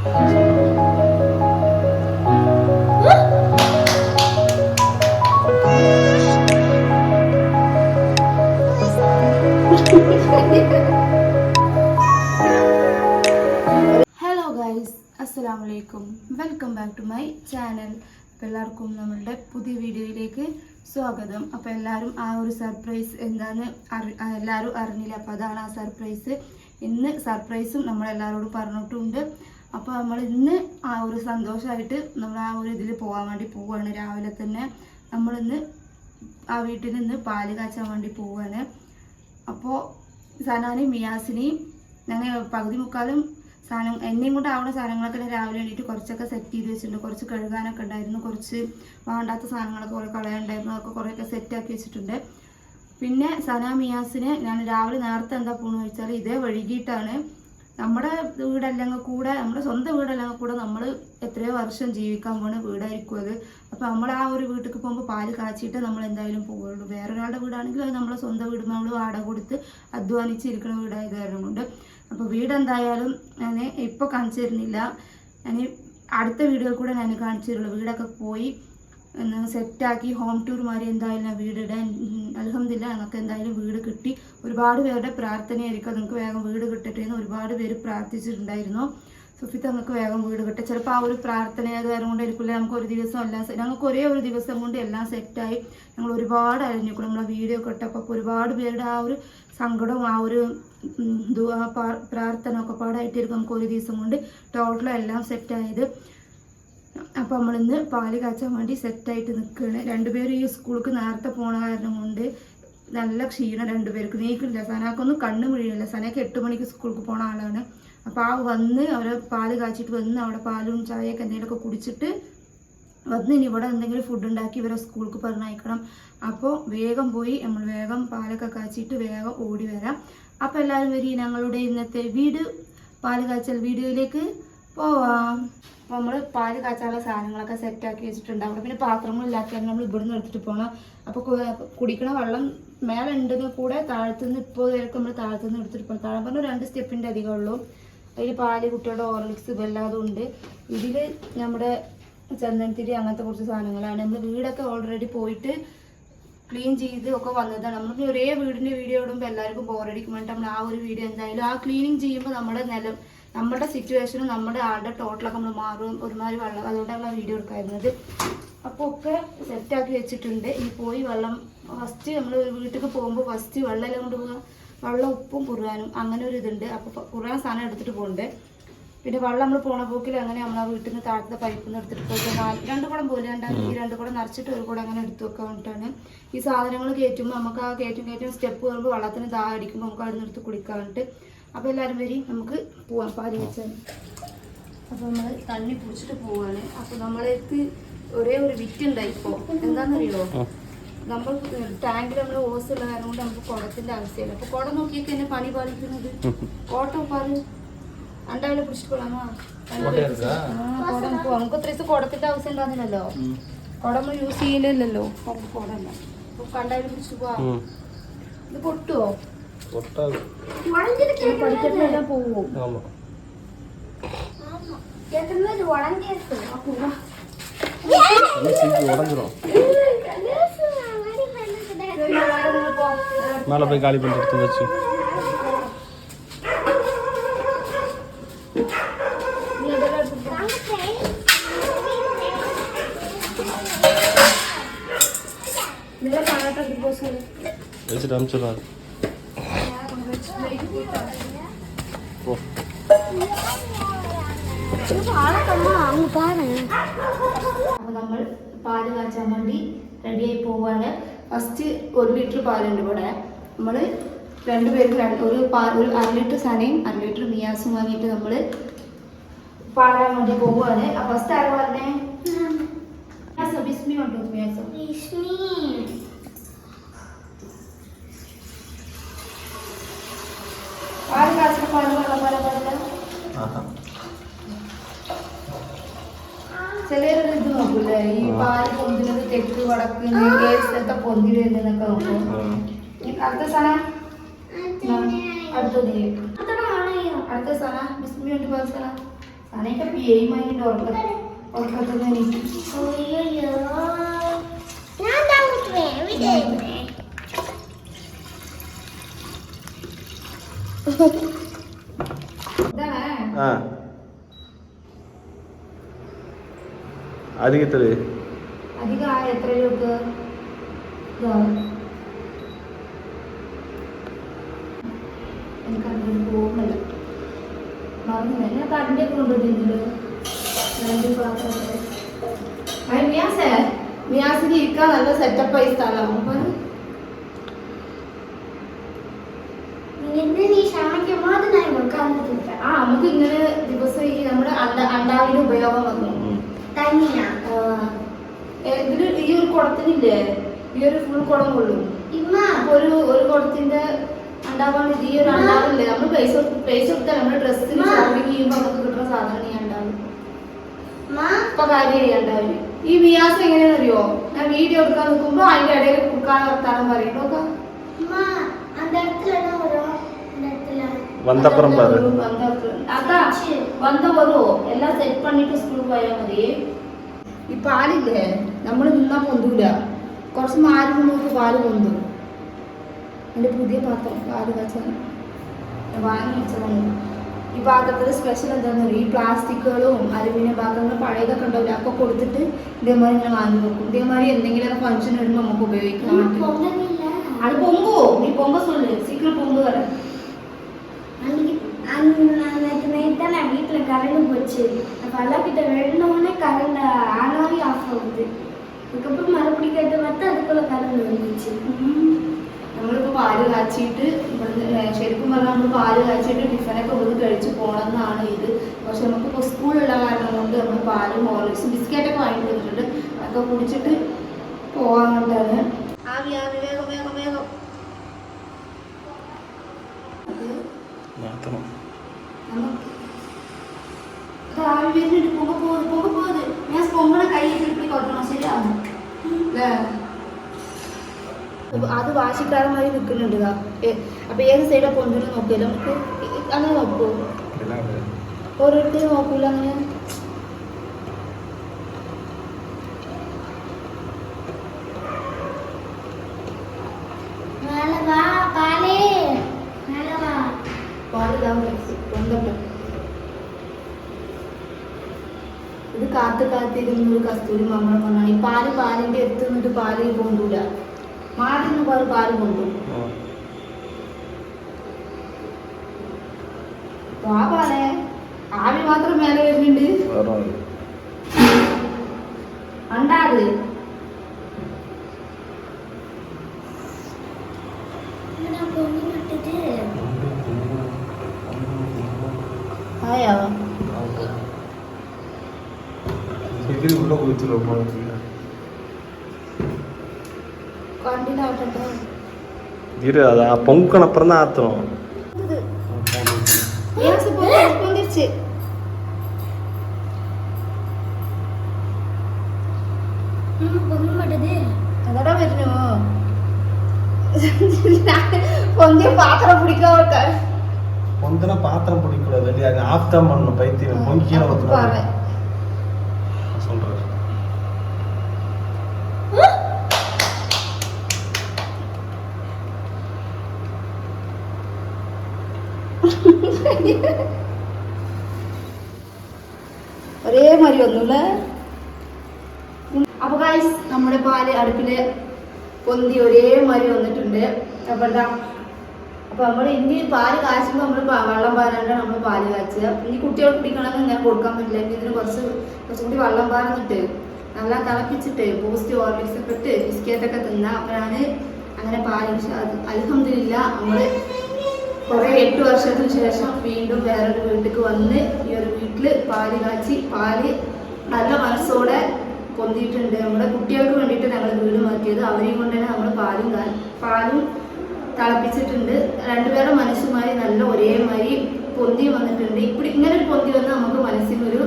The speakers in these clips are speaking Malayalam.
ഹലോ ഗൈസ് അസ്സലാം വലൈക്കും welcome back to my channel അപ്പോൾ എല്ലാവർക്കും നമ്മളുടെ പുതിയ വീഡിയോയിലേക്ക് സ്വാഗതം. അപ്പോൾ എല്ലാവരും ആ ഒരു സർപ്രൈസ് എന്താന്ന് അറി എല്ലാവരും അറിഞ്ഞില്ല? അപ്പോൾ അതാണ് ആ സർപ്രൈസ് ഇന്ന് സർപ്രൈസും നമ്മളെല്ലാവരോടും പറഞ്ഞിട്ടുണ്ട്. അപ്പോൾ നമ്മൾ ഇന്ന് ആ ഒരു സന്തോഷമായിട്ട് നമ്മൾ ആ ഒരു ഇതിൽ പോകാൻ വേണ്ടി പോവുകയാണ് രാവിലെ തന്നെ നമ്മളിന്ന് ആ വീട്ടിൽ നിന്ന് പാൽ കാച്ചാൻ വേണ്ടി പോവുകയാണ് അപ്പോൾ സനാനെയും മിയാസിനെയും ഞങ്ങൾ പകുതി മുക്കാലും സാധനം എന്നെയും കൊണ്ട് ആവുന്ന സാധനങ്ങളൊക്കെ രാവിലെ എണീറ്റ് കുറച്ചൊക്കെ സെറ്റ് ചെയ്ത് വെച്ചിട്ടുണ്ട്. കുറച്ച് കഴുകാനൊക്കെ ഉണ്ടായിരുന്നു. കുറച്ച് വേണ്ടാത്ത സാധനങ്ങളൊക്കെ കുറേ കളയാനുണ്ടായിരുന്നു അതൊക്കെ കുറേയൊക്കെ സെറ്റാക്കി വെച്ചിട്ടുണ്ട്. പിന്നെ സനാ മിയാസിനെ ഞാൻ രാവിലെ നേരത്തെ എന്താ പോണെന്ന് വെച്ചാൽ ഇതേ വഴുകിയിട്ടാണ് നമ്മുടെ വീടല്ലെങ്കിൽ കൂടെ നമ്മുടെ സ്വന്തം വീടല്ലെങ്കിൽ കൂടെ നമ്മൾ എത്രയോ വർഷം ജീവിക്കാൻ പോണ വീടായിരിക്കും അത്. അപ്പോൾ നമ്മൾ ആ ഒരു വീട്ടിൽ പോകുമ്പോൾ പാൽ കാച്ചിട്ട് നമ്മൾ എന്തായാലും പോകുള്ളൂ വേറൊരാളുടെ വീടാണെങ്കിൽ അത് നമ്മളെ സ്വന്തം വീട് നമ്മൾ വാടക കൊടുത്ത് അധ്വാനിച്ചിരിക്കുന്ന വീടായത് കാരണം കൊണ്ട് അപ്പോൾ വീട് എന്തായാലും ഞാൻ ഇപ്പോൾ കാണിച്ചു തരുന്നില്ല. ഞാൻ അടുത്ത വീഡിയോയിൽ കൂടെ ഞാൻ കാണിച്ചു തരുള്ളൂ. വീടൊക്കെ പോയി സെറ്റാക്കി ഹോം ടൂർ മാറി എന്തായാലും ഞാൻ വീടിടാൻ അലഹമില്ല നിങ്ങൾക്ക് എന്തായാലും വീട് കിട്ടി. ഒരുപാട് പേരുടെ പ്രാർത്ഥനയായിരിക്കും നിങ്ങൾക്ക് വേഗം വീട് കിട്ടട്ടെ എന്ന് ഒരുപാട് പേര് പ്രാർത്ഥിച്ചിട്ടുണ്ടായിരുന്നു. സുഫിത്ത് നമുക്ക് വേഗം വീട് കിട്ടും. ചിലപ്പോൾ ആ ഒരു പ്രാർത്ഥന കാരണം കൊണ്ടായിരിക്കില്ല നമുക്ക് ഒരു ദിവസം എല്ലാം ഞങ്ങൾക്ക് ഒരേ ഒരു ദിവസം കൊണ്ട് എല്ലാം സെറ്റായി ഞങ്ങൾ ഒരുപാട് അരിഞ്ഞിക്കും നമ്മളെ വീഡിയോ ഒക്കെ ഇട്ടപ്പോൾ ഒരുപാട് പേരുടെ ആ ഒരു സങ്കടവും ആ ഒരു പ്രാർത്ഥന ഒക്കെ പാടായിട്ടായിരിക്കും നമുക്ക് ഒരു ദിവസം കൊണ്ട് ടോട്ടലും എല്ലാം സെറ്റായത് അപ്പോൾ നമ്മളിന്ന് പാൽ കാച്ചാൻ വേണ്ടി സെറ്റായിട്ട് നിൽക്കുകയാണ് രണ്ടുപേരും ഈ സ്കൂൾക്ക് നേരത്തെ പോണ കാരണം കൊണ്ട് നല്ല ക്ഷീണം രണ്ടുപേർക്ക്. നീക്കില്ല. സനാക്കൊന്നും കണ്ണു മുഴിയില്ല സനക്ക് എട്ട് മണിക്ക് സ്കൂൾക്ക് പോണ ആളാണ്. അപ്പോൾ ആ വന്ന് അവരെ പാൽ കാച്ചിട്ട് വന്ന് അവിടെ പാലും ചായയൊക്കെ എന്തെങ്കിലുമൊക്കെ കുടിച്ചിട്ട് വന്ന് ഇനി ഇവിടെ എന്തെങ്കിലും ഫുഡ് ഉണ്ടാക്കി ഇവരെ സ്കൂൾക്ക് പറഞ്ഞയക്കണം. അപ്പോൾ വേഗം പോയി നമ്മൾ വേഗം പാലൊക്കെ കാച്ചിട്ട് വേഗം ഓടി വരാം. അപ്പോൾ എല്ലാവരും വരി. ഞങ്ങളുടെ ഇന്നത്തെ വീട് പാൽ കാച്ചൽ വീഡിയോയിലേക്ക് പോവാം. അപ്പോൾ നമ്മൾ പാൽ കാച്ചാനുള്ള സാധനങ്ങളൊക്കെ സെറ്റാക്കി വെച്ചിട്ടുണ്ട്. അവിടെ പിന്നെ പാത്രങ്ങളില്ലാത്തതാണ് നമ്മൾ ഇവിടുന്ന് എടുത്തിട്ട് പോകണം അപ്പോൾ കുടിക്കണ വെള്ളം മേലെ ഉണ്ടെങ്കിൽ കൂടെ താഴത്തുനിന്ന് ഇപ്പോൾ വരെയൊക്കെ നമ്മൾ താഴത്തുനിന്ന് എടുത്തിട്ട് പോകണം താഴെ പറഞ്ഞ രണ്ട് സ്റ്റെപ്പിന്റെ അധികം ഉള്ളൂ. അതിൽ പാൽ കുട്ടികളുടെ ഓർലിക്സ് ഇതെല്ലാം ഉണ്ട്. ഇതിൽ നമ്മുടെ ചന്ദനത്തിരി അങ്ങനത്തെ കുറച്ച് സാധനങ്ങളാണ്. നമ്മൾ വീടൊക്കെ ഓൾറെഡി പോയിട്ട് ക്ലീൻ ചെയ്ത് ഒക്കെ വന്നതാണ്. നമ്മൾ ഒരേ വീടിന്റെ വീഡിയോ ഇടുമ്പോൾ എല്ലാവർക്കും ബോറടിക്കും നമ്മൾ ആ ഒരു വീഡിയോ എന്തായാലും ആ ക്ലീനിങ് ചെയ്യുമ്പോൾ നമ്മുടെ നിലം നമ്മുടെ സിറ്റുവേഷനും നമ്മുടെ ആളുടെ ടോട്ടലൊക്കെ നമ്മൾ മാറും. ഒരുമാതിരി വെള്ളം അതുകൊണ്ടാണ് വീഡിയോ എടുക്കായിരുന്നത്. അപ്പോൾ ഒക്കെ സെറ്റാക്കി വെച്ചിട്ടുണ്ട്. ഇനി പോയി വെള്ളം ഫസ്റ്റ് നമ്മൾ വീട്ടിൽ പോകുമ്പോൾ ഫസ്റ്റ് വെള്ളം കൊണ്ട് പോവുക വെള്ളം ഉപ്പും കുറുവാനും അങ്ങനെ ഒരു ഇതുണ്ട്. അപ്പോൾ കുറുവാൻ സാധനം എടുത്തിട്ട് പോകുന്നുണ്ട് പിന്നെ വെള്ളം നമ്മൾ പോണ പോക്കിൽ അങ്ങനെ നമ്മൾ ആ വീട്ടിൽ നിന്ന് താഴത്തെ പൈപ്പിൽ നിന്ന് എടുത്തിട്ട് പോയിട്ട് നാല് രണ്ട് കുടം പോലെ രണ്ടാം ഈ രണ്ട് കുടം നിറച്ചിട്ട് ഒരു കൂടെ അങ്ങനെ എടുത്തു വെക്കാൻ വേണ്ടിയിട്ടാണ് ഈ സാധനങ്ങൾ കയറ്റുമ്പോൾ നമുക്ക് ആ കയറ്റും കയറ്റും സ്റ്റെപ്പ് വരുമ്പോൾ വെള്ളത്തിന് ദാഹം അടിക്കുമ്പോൾ നമുക്ക് അവിടെ നിന്ന് എടുത്ത് കുടിക്കാൻ വേണ്ടിയിട്ട് അപ്പോൾ എല്ലാവരും വരി നമുക്ക് പോവാം. പാൽ വെച്ചാൽ അപ്പോൾ നമ്മൾ തണ്ണി പൂച്ചിട്ട് പോവാണ്. അപ്പോൾ നമ്മളേക്ക് ഒരേ ഒരു വിറ്റ് ഉണ്ടായി ഇപ്പോൾ എന്താണെന്നറിയോ നമ്മൾ ടാങ്കിൽ നമ്മൾ ഓസ് ഉള്ള കാരണം കൊണ്ട് നമുക്ക് കുടത്തിന്റെ ആവശ്യമില്ല അപ്പൊ കുടം നോക്കിയൊക്കെ എന്നെ പണി പാലിക്കുന്നത്? കോട്ടോ പാൽ. അണ്ടാവിലെ പിടിച്ചിട്ട് പോലാമോ കുടം പോ. നമുക്ക് ഇത്ര ദിവസം കുടത്തിന്റെ ആവശ്യം ഉണ്ടാകുന്നില്ലല്ലോ കുടം യൂസ് ചെയ്യുന്നില്ലല്ലോ നമുക്ക് കുടല്ല അപ്പൊ കണ്ടാവിലെ പിടിച്ചിട്ട് പോവാ. ഇത് പൊട്ടുവോ? ஒட்டாது படிக்கட்டுல போவோம் ஆமா. உடஞ்சிரும். மேலே போய் காலி பண்ணி எடுத்து வச்சு. வச்சுட்டு அனுப்பிச்சிடாது போ അപ്പോൾ നമ്മൾ പാൽ കാച്ചാൻ വേണ്ടി റെഡിയായി പോവാണ്. ഫസ്റ്റ് ഒരു ലിറ്റർ പാലുണ്ട് ഇവിടെ. നമ്മൾ രണ്ടുപേരും രണ്ട് ഒരു പാ ഒരു അര ലിറ്റർ സനയും അര ലിറ്റർ മിയാസും വാങ്ങിയിട്ട് നമ്മൾ പാടാൻ വേണ്ടി പോവുകയാണ് ഫസ്റ്റ് ആര് പറഞ്ഞേ ബിസ്മി ഉണ്ടോ? മിയാസോ പാൽ കാച്ചിട്ട് പാൽ വെള്ളം പോലെ പാടില്ല ചിലരൊരു ഇത് നോക്കൂലേ ഈ പാൽ പൊന്തിനത് തെക്ക് വടക്ക് ഏത് സ്ഥലത്തെ പൊന്തി വരുന്നതൊക്കെ നോക്കും. അടുത്ത സ്ഥലം അടുത്തത്. അടുത്ത സ്ഥലം ബിസ്മി ഉണ്ട് പല സ്ഥലം അനേക്ക പേയ്മെന്റ് ഉറക്ക ഉറക്കത്തിൽ എനിക്ക്. അയ്യോ. ഞാൻ രണ്ട് പാത്രമൊക്കെ അത് മിയാസേ. മിയാസിന് ഇരിക്കാൻ നല്ല സെറ്റപ്പായി സ്ഥലം അപ്പൊ ഇന്ന് നീ ക്ഷമിക്കുമ്പോൾ അത് ഞാൻ വെക്കാൻ പറ്റില്ല ആ നമുക്ക് ഇങ്ങനെ ദിവസം ഈ നമ്മുടെ അണ്ടാവിന്റെ ഉപയോഗം വന്നു. തന്നെയാ. ആ, ഏ, ഇതിൽ ഈ ഒരു കുടത്തിനില്ലേ? ഈ ഒരു ഫുൾ കുടം കൊള്ളും. ഇമ്മ. ഒരു ഒരു കുടത്തിന്റെ ഉണ്ടാവാൻ ഈ ഒരു ഉണ്ടാവില്ലേ നമ്മൾ പൈസ പൈസ കൊടുത്താൽ നമ്മുടെ ഡ്രസ്സിന് ഷോപ്പിംഗ് ചെയ്യുമ്പോൾ നമുക്ക് കിട്ടുന്ന സാധനം ഈ ഇപ്പൊ വിയാസം എങ്ങനെയാണെന്ന് അറിയോ ഞാൻ വീഡിയോ എടുക്കാൻ നിൽക്കുമ്പോ അതിന്റെ ഇടയിൽ കുക്കാൻ വർത്താനം പറയും. നോക്കാം இடத்துல വന്തപ്പുറം പാറ് അതാ വന്ന വരോ എല്ലാം സെറ്റ് പണിട്ട് സ്കൂളിൽ പോയാൽ മതി ഈ പാലില്ലേ നമ്മൾ നിന്നാ പൊന്തൂല കുറച്ച് മാറി നമുക്ക് പാല് പൊന്തും എൻ്റെ പുതിയ പാത്രം പാല് കാച്ചാൻ ഞാൻ വാങ്ങി വെച്ചതാണ് ഈ പാത്രത്തിൽ സ്പെഷ്യൽ എന്താണെന്ന് അറിയാം ഈ പ്ലാസ്റ്റിക്കുകളും അലുമിനിയം പാത്രങ്ങൾ പഴയതൊക്കെ ഉണ്ടാവില്ല ഒക്കെ കൊടുത്തിട്ട് ഇതേമാതിരി ഇങ്ങനെ വാങ്ങി വെക്കും ഇതേമാതിരി എന്തെങ്കിലുമൊക്കെ ഫംഗ്ഷൻ വരുമ്പോൾ നമുക്ക് ഉപയോഗിക്കാൻ அம்மா പറ്റും பொங்கல் இல்ல அது பொங்கு நீ பொங்க சொல்லு சீக்கிரம் பொங்கு வர அன்னைக்கு அன்னைக்கு நைட் தான் நான் வீட்டில் கரண்ட் போச்சு அப்போ எல்லாம் கிட்ட வெள்ளனோடனே கரண்ட் ஆனாவே ஆஃப் ஆகுது அதுக்கப்புறம் மறுபடியும் கேட்டு பார்த்தா அதுக்குள்ள கரண்ட் வந்துச்சு നമ്മളിപ്പോ പാല് കാച്ചിട്ട് ഇവിടുന്ന് ഏ, ശരിക്കും പറഞ്ഞാൽ നമ്മൾ പാല് കാച്ചിട്ട് ടിഫനൊക്കെ ഇവിടുന്ന് കഴിച്ച് പോകണം എന്നാണ് ഇത് പക്ഷെ നമുക്കിപ്പോൾ സ്കൂളുള്ള കാരണം കൊണ്ട് നമ്മൾ പാലും ഹോർലിക്സും ബിസ്ക്കറ്റൊക്കെ വാങ്ങിട്ട് വന്നിട്ടുണ്ട് അതൊക്കെ കുടിച്ചിട്ട് പോകാൻ വേണ്ടിയാണ് ആവി ആവി അപ്പൊ അത് വാശിക്കാരമായി നിൽക്കുന്നുണ്ട് അപ്പൊ ഏത് സൈഡാ പൊന്തിന് നോക്കിയാലും നമുക്ക് അങ്ങനെ നോക്കൂ ഓരോരുത്തരും നോക്കൂല അങ്ങനെ? പൊന്തട്ടെ ഇത് കാത്തു കാത്തിരുന്ന ഒരു കസ്തൂരി മമ്മളെ കൊണ്ടാണ്. ഈ പാൽ പാലിന്റെ അടുത്ത് നിന്നിട്ട് പാൽ കൊണ്ടൂല മാറി നിന്ന് പാൽ പാൽ കൊണ്ടു ആ. പാലേ. ആവി മാത്രം മേലെ വരുന്നുണ്ട്. ഉണ്ടാത് எப்படி உள்ள குளிச்சிடும் இரு அது பொங்கன அப்புறம் தான் ஆத்தணும் பாத்திரம் பிடிக்காம பொந்தனா பாத்திரம் பிடிக்கூடாது ஆஃப் தான் பைத்தியம். பொங்கி கீழே ஊற்றணும் சொல்கிறேன் ഒരേ മാതിരി ഒന്നുമില്ല അപ്പൊ ഗായ്സ് നമ്മുടെ പാല് അടുപ്പില് പൊന്തി ഒരേ മാതിരി വന്നിട്ടുണ്ട് അപ്പൊ എന്താ അപ്പൊ നമ്മൾ ഇനി പാൽ കാച്ചുമ്പോൾ നമ്മൾ വെള്ളം പാരാണ്ട് നമ്മൾ പാൽ കാച്ചുക ഇനി കുട്ടികൾ കുടിക്കണമെങ്കിൽ ഇങ്ങനെ കൊടുക്കാൻ പറ്റില്ല. ഇനി ഇതിന് കുറച്ച് കുറച്ചും കൂടി വെള്ളം പാർന്നിട്ട് നല്ല തിളപ്പിച്ചിട്ട് ബൂസ്റ്റ് ഓർലിക്സ് ഒക്കെ ഇട്ട് ബിസ്ക്കറ്റൊക്കെ തിന്നാം. അപ്പൊ ഞാൻ അങ്ങനെ പാൽ അലഹമില്ല നമ്മൾ കുറെ എട്ട് വർഷത്തിന് ശേഷം വീണ്ടും വേറൊരു വീട്ടിലേക്ക് വന്ന് ഈ ഒരു വീട്ടിൽ പാൽ കാച്ചി പാൽ നല്ല മനസ്സോടെ പൊന്തിയിട്ടുണ്ട്. നമ്മുടെ കുട്ടികൾക്ക് വേണ്ടിയിട്ട് ഞങ്ങൾ വീട് മാറ്റിയത്. അവരെയും കൊണ്ട് തന്നെ നമ്മൾ പാലും പാലും തിളപ്പിച്ചിട്ടുണ്ട്. രണ്ടുപേരുടെ മനസ്സുമായി നല്ല ഒരേമാതിരി പൊന്തി വന്നിട്ടുണ്ട്. ഇപ്പൊ ഇങ്ങനെ ഒരു പൊന്തി വന്ന് നമുക്ക് മനസ്സിനൊരു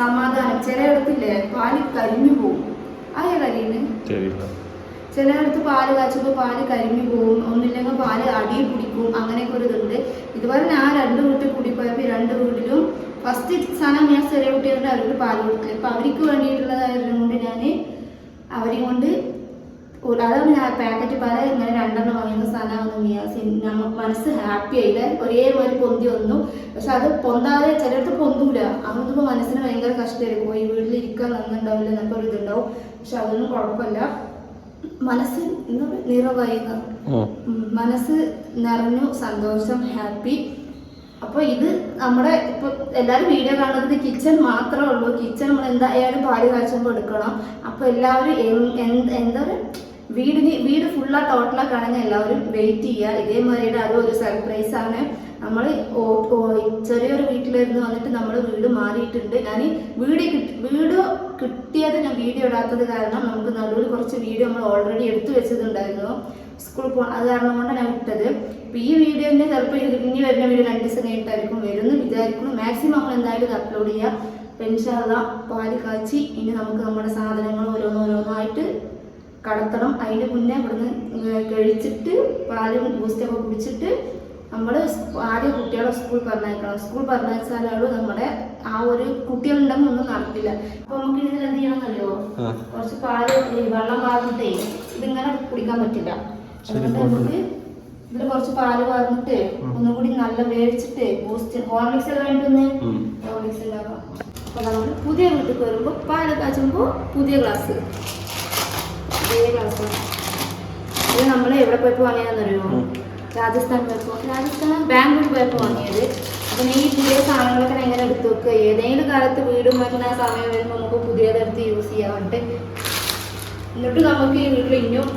സമാധാനം. ചിലയിടത്തില്ലേ പാൽ കരിഞ്ഞു പോകും. അറിയാം ചിലയിടത്ത് പാൽ കാച്ചുമ്പോൾ പാൽ കരിഞ്ഞു പോകും. ഒന്നില്ലെങ്കിൽ പാൽ അടി കുടിക്കും. അങ്ങനെയൊക്കെ ഒരു ഇതുണ്ട്. ഇതുപോലെ ഞാൻ രണ്ട് വീട്ടിൽ കൂടിപ്പോയപ്പോൾ രണ്ട് വീട്ടിലും ഫസ്റ്റ് സാധനം ഞാൻ ചെറിയ കുട്ടികളുടെ അവർക്ക് പാൽ കൊടുക്കുക ഇപ്പം അവർക്ക് വേണ്ടിയിട്ടുള്ളതായതുകൊണ്ട് ഞാൻ അവരെയും കൊണ്ട് അതാണ് ഞാൻ പാക്കറ്റ് പാൽ ഇങ്ങനെ രണ്ടെണ്ണം വാങ്ങുന്ന സാധനമാണെന്ന് വിചാരിച്ചു നമ്മൾ മനസ്സ് ഹാപ്പി ആയില്ല? ഒരേമാതിരി പൊന്തി വന്നു. പക്ഷെ അത് പൊന്താതെ ചിലർക്ക് പൊന്തൂല. അങ്ങനത്തെ മനസ്സിന് ഭയങ്കര കഷ്ടമായിരിക്കും പോയി വീട്ടിലിരിക്കാൻ നന്നുണ്ടാവില്ല എന്നൊക്കെ ഒരു ഇതുണ്ടാവും. പക്ഷെ അതൊന്നും കുഴപ്പമില്ല. മനസ്സ് നിറവായി മനസ്സ് നിറഞ്ഞു സന്തോഷം ഹാപ്പി അപ്പോൾ ഇത് നമ്മുടെ ഇപ്പൊ എല്ലാരും വീഡിയോ കാണുന്നത് കിച്ചൺ മാത്രമേ ഉള്ളൂ. കിച്ചൺ നമ്മൾ എന്തായാലും പാൽ കാച്ചുമ്പോൾ എടുക്കണം? അപ്പോൾ എല്ലാവരും എന്ത് പറയുക വീടിന് വീട് ഫുള്ളാ ടോട്ടലാ കാണുന്ന എല്ലാവരും വെയിറ്റ് ചെയ്യുക. ഇതേമാതിരിയുടെ അതും ഒരു സർപ്രൈസ് ആണ്. നമ്മൾ ചെറിയൊരു വീട്ടിലിരുന്ന് വന്നിട്ട് നമ്മൾ വീട് മാറിയിട്ടുണ്ട്. ഞാൻ വീട് വീട് കിട്ടിയത് ഞാൻ വീഡിയോ ഇടാത്തത് കാരണം നമുക്ക് നടുവിൽ കുറച്ച് വീഡിയോ നമ്മൾ ഓൾറെഡി എടുത്തു വെച്ചതുണ്ടായിരുന്നു സ്കൂളിൽ പോ അത് കാരണം കൊണ്ടാണ് ഞാൻ വിട്ടത്. ഇപ്പൊ ഈ വീഡിയോന്റെ ചിലപ്പോൾ ഇനി വരുന്ന വീഡിയോ രണ്ട് ദിവസം കഴിഞ്ഞിട്ടായിരിക്കും വരുന്നു വിചാരിക്കുന്നു മാക്സിമം നമ്മൾ എന്തായാലും ഇത് അപ്ലോഡ് ചെയ്യാം പെൻഷാറ പാൽ കാച്ചി ഇനി നമുക്ക് നമ്മുടെ സാധനങ്ങൾ ഓരോന്നോരോന്നായിട്ട് കടത്തണം. അതിന്റെ മുന്നേ ഇവിടുന്ന് കഴിച്ചിട്ട് പാലും ബൂസ്റ്റൊക്കെ കുടിച്ചിട്ട് നമ്മൾ ആദ്യം കുട്ടികളെ സ്കൂൾ പറഞ്ഞയക്കണം. സ്കൂൾ പറഞ്ഞയച്ചാലും നമ്മുടെ ആ ഒരു കുട്ടികളുണ്ടെങ്കിൽ ഒന്നും നടക്കില്ല. അപ്പൊ നമുക്ക് ഇതിൽ എന്ത് ചെയ്യണമെന്നറിയോ? ആ. കുറച്ച് പാൽ വെള്ളം വാർന്നിട്ടേ ഇതിങ്ങനെ കുടിക്കാൻ പറ്റില്ല. ഇതിൽ കുറച്ച് പാൽ ഉം. ഒന്നും കൂടി നല്ല വേവിച്ചിട്ട് ബൂസ്റ്റ് ഹോർലിക്സ് വേണ്ടൊന്ന് ഉം. ഹോർലിക്സ് ഉണ്ടാക്കാം അപ്പൊ നമ്മൾ പുതിയ വീട്ടിൽ വരുമ്പോൾ പാൽ കാച്ചുമ്പോ പുതിയ ഗ്ലാസ് പുതിയ ഗ്ലാസ് ഇത് നമ്മൾ എവിടെ പോയപ്പോ വാങ്ങിയതെന്നറിയോ. രാജസ്ഥാൻ പോയപ്പോ. രാജസ്ഥാൻ ബാംഗ്ലൂർ പോയപ്പോ വാങ്ങിയത്. അപ്പം ഈ പുതിയ സാധനങ്ങളൊക്കെ എങ്ങനെ എടുത്ത് വെക്കുക ഏതെങ്കിലും കാലത്ത് വീടും മാറ്റുന്ന സമയം വരുമ്പോൾ നമുക്ക് പുതിയതെടുത്ത് യൂസ് ചെയ്യാൻ വേണ്ടിയിട്ട് എന്നിട്ട് നമുക്ക് ഈ വീട്ടിൽ ഇനിയും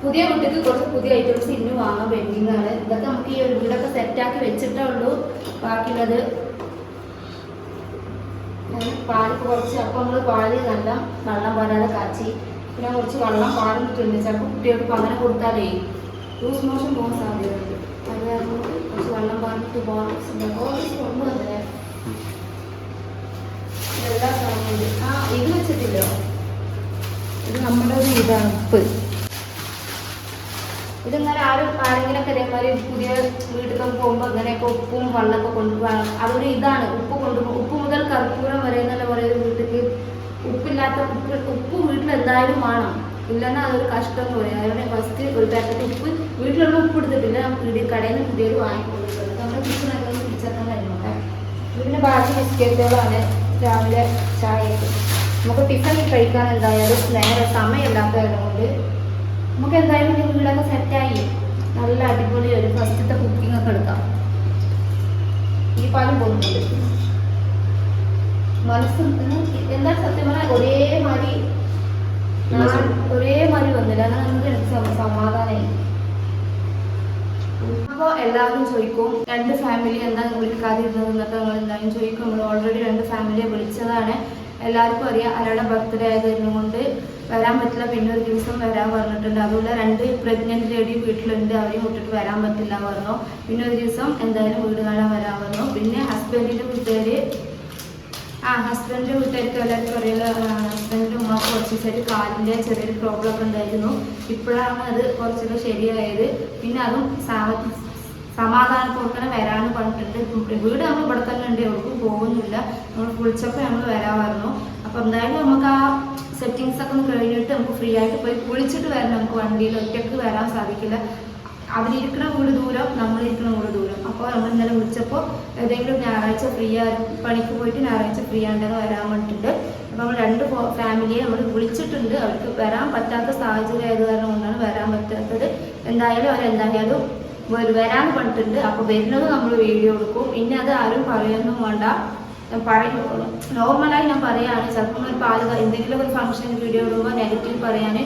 പുതിയ കുട്ടിക്ക് കുറച്ച് പുതിയ ഐറ്റംസ് ഇന്ന് വാങ്ങാൻ പെൻഡിങ് ആണ്. ഇതൊക്കെ നമുക്ക് ഈ ഒരു വീടൊക്കെ സെറ്റാക്കി വെച്ചിട്ടേ ഉള്ളൂ. ബാക്കിയുള്ളത് ഞാൻ പാൽ കുറച്ച് അപ്പം നമ്മൾ പാൽ നല്ല വെള്ളം വരാതെ കാച്ചി. പിന്നെ കുറച്ച് വെള്ളം പാടുന്നിട്ടുണ്ട്. ചിലപ്പോൾ കുട്ടികൾക്ക് അങ്ങനെ കൊടുത്താലേ ലൂസ് മോഷൻ പോകാൻ സാധ്യതയുണ്ട്. കുറച്ച് വെള്ളം പാടിട്ട് പോകാൻ കൊണ്ടുവന്നേ ഇതെല്ലാം സാധനമുണ്ട് ആ ഇത് വെച്ചിട്ടില്ലോ? ഇത് നമ്മുടെ ഒരു ഇതാണ് ഉപ്പ്. ഇതിങ്ങനെ ആരും ആരെങ്കിലും ആരെങ്കിലൊക്കെ ഇതേമാതിരി പുതിയ വീട്ടിലൊക്കെ പോകുമ്പോൾ ഇങ്ങനെയൊക്കെ ഉപ്പും വെള്ളമൊക്കെ കൊണ്ടുപോകണം അതൊരു ഇതാണ് ഉപ്പ് കൊണ്ടുപോകും ഉപ്പ് മുതൽ കർപ്പൂരം വരെ എന്നല്ല പറയുന്ന വീട്ടിലേക്ക്. ഉപ്പില്ലാത്ത ഉപ്പ് ഉപ്പ് വീട്ടിൽ എന്തായാലും വേണം. ഇല്ലെന്നാൽ അതൊരു കഷ്ടം എന്ന് പറയും അതുകൊണ്ട് ഫസ്റ്റ് ഒരു പാക്കറ്റ് ഉപ്പ് വീട്ടിലുള്ള ഉപ്പ് എടുത്തിട്ടില്ല വീട്ടിൽ കടയിൽ നിന്ന് പുതിയത് വാങ്ങിക്കൊണ്ടിരിക്കുന്നത് നമ്മുടെ ഒന്ന് പിടിച്ചെത്താൻ കഴിഞ്ഞോട്ടെ ഇതിന് ബാക്കി ബിസ്ക്കറ്റുകളാണ് രാവിലെ ചായ നമുക്ക് ടിഫിൻ കഴിക്കാൻ എന്തായാലും നേരെ സമയമില്ലാത്തത് കൊണ്ട് നമുക്ക് എന്തായാലും ഈ വീടൊക്കെ സെറ്റായി നല്ല അടിപൊളി ഒരു ഫസ്റ്റത്തെ കുക്കിംഗ് ഒക്കെ എടുക്കാം. ഈ പാലും പോകുന്നുണ്ട് മനസ്സ് എന്താ സത്യം പറഞ്ഞാൽ ഒരേ മാതിരി ഒരേ മാതിരി വന്നില്ല. അങ്ങനെ നമുക്ക് സമാധാനമായി അപ്പോൾ എല്ലാവരും ചോദിക്കും രണ്ട് ഫാമിലി എന്താ വിളിക്കാതിരുന്നത് എന്നൊക്കെ നമ്മൾ എന്തായാലും ചോദിക്കും. നമ്മൾ ഓൾറെഡി രണ്ട് ഫാമിലിയെ വിളിച്ചതാണ്. എല്ലാവർക്കും അറിയാം അയാളുടെ ബർത്ത്ഡേ ആയതായിരുന്നു കൊണ്ട് വരാൻ പറ്റില്ല. പിന്നെ ഒരു ദിവസം വരാൻ പറഞ്ഞിട്ടുണ്ട്. അതുപോലെ രണ്ട് പ്രഗ്നന്റ് ലേഡി വീട്ടിലുണ്ട്. അവരെയും വിട്ടിട്ട് വരാൻ പറ്റില്ല പറഞ്ഞു. പിന്നെ ഒരു ദിവസം എന്തായാലും വീട് കാണാൻ വരാൻ പറഞ്ഞു. പിന്നെ ഹസ്ബൻഡിന്റെ വീട്ടുകാര് ആ ഹസ്ബൻഡിന്റെ വീട്ടുകാർക്ക് എല്ലാവർക്കും അറിയാലോ ഹസ്ബൻഡിന്റെ ഉമ്മക്ക് കുറച്ച് ദിവസമായിട്ട് കാലിന്റെ ചെറിയൊരു പ്രോബ്ലം ഉണ്ടായിരുന്നു. ഇപ്പോഴാണ് അത് കുറച്ചൊക്കെ ശരിയായത്. പിന്നെ അതും സാവ- സമാധാനത്തോടെ വരാമെന്ന് പറഞ്ഞിട്ടുണ്ട് വീട് നമ്മൾ ഇവിടെ തന്നെ ഉണ്ട് എവിടേക്കും പോകുന്നില്ല നമ്മൾ വിളിച്ചപ്പോൾ നമ്മൾ വരാമായിരുന്നു. അപ്പോൾ എന്തായാലും നമുക്ക് ആ സെറ്റിങ്സ് ഒക്കെ കഴിഞ്ഞിട്ട് നമുക്ക് ഫ്രീ ആയിട്ട് പോയി കുളിച്ചിട്ട് വരണം. നമുക്ക് വണ്ടിയിൽ ഒറ്റയ്ക്ക് വരാൻ സാധിക്കില്ല. അവരിക്കണ വീട് ദൂരം നമ്മൾ ഇരിക്കണ വീട് ദൂരം. അപ്പോൾ നമ്മൾ ഇന്നലെ വിളിച്ചപ്പോൾ ഏതെങ്കിലും ഞായറാഴ്ച ഫ്രീ പണിക്ക് പോയിട്ട് ഞായറാഴ്ച ഫ്രീ ആണ്ടെന്ന് വരാൻ വേണ്ടിയിട്ടുണ്ട് അപ്പോൾ നമ്മൾ രണ്ട് ഫാമിലിയെ നമ്മൾ വിളിച്ചിട്ടുണ്ട്. അവർക്ക് വരാൻ പറ്റാത്ത സാഹചര്യം ആയത് കാരണം കൊണ്ടാണ് വരാൻ പറ്റാത്തത്. എന്തായാലും അവരെന്തായാലും വരാൻ പറഞ്ഞിട്ടുണ്ട്. അപ്പോൾ വരുന്നത് നമ്മൾ വീഡിയോ എടുക്കും. ഇനി അത് ആരും പറയൊന്നും വേണ്ട. ഞാൻ നോർമലായി ഞാൻ പറയാണ്. ചിലപ്പോൾ ഒരു പാൽ ക- എന്തെങ്കിലും ഒരു ഫംഗ്ഷൻ വീഡിയോ ഇടുമ്പോൾ നെഗറ്റീവ് പറയാൻ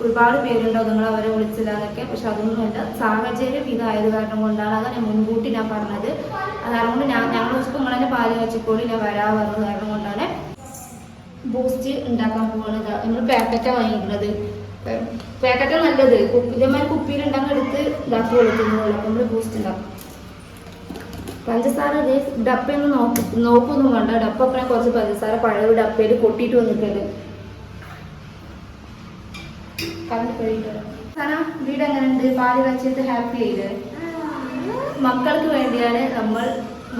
ഒരുപാട് പേരുണ്ടാവും നിങ്ങൾ അവരെ വിളിച്ചില്ലാന്നൊക്കെ പക്ഷെ അതൊന്നുമല്ല സാഹചര്യം ഇതായത് കാരണം കൊണ്ടാണ് അതാണ് ഞാൻ മുൻകൂട്ടി ഞാൻ പറഞ്ഞത്. അതുകൊണ്ട് ഞാൻ ഞങ്ങൾ ദിവസം നിങ്ങൾ തന്നെ പാൽ വെച്ചപ്പോഴും ഞാൻ പറഞ്ഞത് കാരണം കൊണ്ടാണ്. ബൂസ്റ്റ് ഉണ്ടാക്കാൻ പോകുന്നത് നമ്മൾ പാക്കറ്റാണ് വാങ്ങിക്കുന്നത്. പാക്കറ്റ് നല്ലത്. ഇതേമാതിരി കുപ്പിയിൽ ഉണ്ടാക്കാൻ എടുത്ത് ഇതാക്കി കൊടുക്കുന്നുള്ളൂ നമ്മൾ ബൂസ്റ്റ് ഉണ്ടാക്കും. പഞ്ചസാര ഇതേ ഡപ്പയൊന്നും നോക്കി നോക്കൊന്നും വേണ്ട. ഡപ്പൊക്കെ കുറച്ച് പഞ്ചസാര പഴയ ഡപ്പയിൽ കൊട്ടിയിട്ട് വന്നിട്ടുണ്ട്. വീട് എങ്ങനെയുണ്ട് പാൽ വെച്ചിട്ട് ഹാപ്പി ആയില്ലേ? മക്കൾക്ക് വേണ്ടിയാണ് നമ്മൾ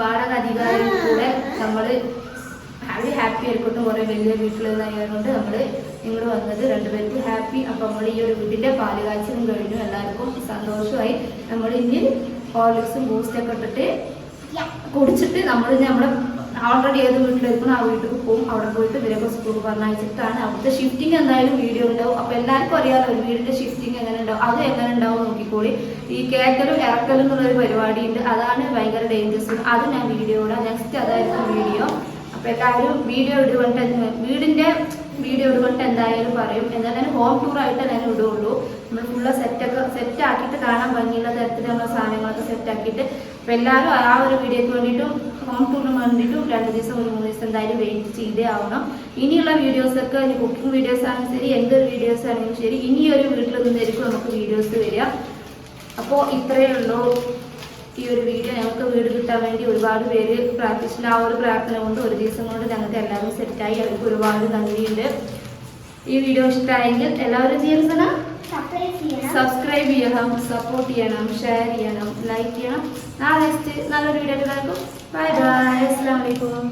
വാടക അധികാരികളുടെ കൂടെ നമ്മൾ ഹാപ്പി ആയിരിക്കട്ടും കുറേ വലിയ വീട്ടിലുള്ളതായതുകൊണ്ട് നമ്മൾ ഇങ്ങോട്ട് വന്നത്. രണ്ടുപേർക്ക് ഹാപ്പി. അപ്പം നമ്മൾ ഈ ഒരു വീട്ടിന്റെ പാൽ കാച്ചിലും കഴിഞ്ഞു. എല്ലാവർക്കും സന്തോഷമായി. നമ്മൾ ഇനി ഹോർലിക്സും ബൂസ്റ്റൊക്കെ ഇട്ടിട്ട് കുടിച്ചിട്ട് നമ്മൾ നമ്മുടെ ഓൾറെഡി ഏത് വീട്ടിലെടുക്കണോ ആ വീട്ടിൽ പോകും. അവിടെ പോയിട്ട് ഇവരൊക്കെ സ്കൂൾ പറഞ്ഞയച്ചിട്ടാണ്. അവിടുത്തെ ഷിഫ്റ്റിംഗ് എന്തായാലും വീഡിയോ ഉണ്ടാവും. അപ്പൊ എല്ലാവർക്കും അറിയാമല്ലോ ഒരു വീടിന്റെ ഷിഫ്റ്റിംഗ് എങ്ങനെ ഉണ്ടാവും അത് എങ്ങനെ ഉണ്ടാവും നോക്കിക്കോളി ഈ കേക്കലും ഇറക്കലും എന്നുള്ളൊരു പരിപാടി ഉണ്ട് അതാണ് ഭയങ്കര ഡേഞ്ചറസ് അത് ഞാൻ വീഡിയോ ഇടാം. നെക്സ്റ്റ് അതായിരുന്നു വീഡിയോ അപ്പോൾ എല്ലാവരും വീഡിയോ ഇടുകൊണ്ട് വീടിന്റെ വീഡിയോ ഇടുകൊണ്ട് എന്തായാലും പറയും. എന്നാലും ഹോം ടൂർ ആയിട്ട് ഞാൻ ഇടുകയുള്ളൂ. നമ്മൾ ഫുള്ള് സെറ്റൊക്കെ സെറ്റ് ആക്കിയിട്ട് കാണാൻ ഭംഗിയുള്ള നമ്മൾ സാധനങ്ങളൊക്കെ സെറ്റ് ആക്കിയിട്ട് എല്ലാവരും ആ ഒരു വീഡിയോക്ക് വേണ്ടിയിട്ടും ഹോം ടൂറിന് വേണ്ടിയിട്ടും രണ്ട് ദിവസം ഒരു മൂന്ന് ദിവസം എന്തായാലും വെയിറ്റ് ചെയ്തേ ആവണം. ഇനിയുള്ള വീഡിയോസൊക്കെ ഇനി കുക്കിംഗ് വീഡിയോസ് ആണെങ്കിലും ശരി എന്തൊരു വീഡിയോസ് ആണെങ്കിലും ശരി ഇനിയൊരു വീട്ടിൽ നിന്നായിരിക്കും നമുക്ക് വീഡിയോസ് വരിക. അപ്പോൾ ഇത്രയേ ഉള്ളൂ. ഈ ഒരു വീഡിയോ ഞങ്ങൾക്ക് വീട് കിട്ടാൻ വേണ്ടി ഒരുപാട് പേര് പ്രാർത്ഥിച്ചിട്ട് ആ ഒരു പ്രാർത്ഥന കൊണ്ട് ഒരു ദിവസം കൊണ്ട് ഞങ്ങൾക്ക് എല്ലാവരും സെറ്റായി. അവർക്ക് ഒരുപാട് നന്ദിയുണ്ട്. ഈ വീഡിയോ ഇഷ്ടമായെങ്കിൽ എല്ലാവരും ചെയ്യണം സബ്സ്ക്രൈബ് ചെയ്യണം. സപ്പോർട്ട് ചെയ്യണം. ഷെയർ ചെയ്യണം. ലൈക്ക് ചെയ്യണം. നാളെ നെക്സ്റ്റ് നല്ലൊരു വീഡിയോ ബൈ ബൈ അസ്സാം വലൈക്കും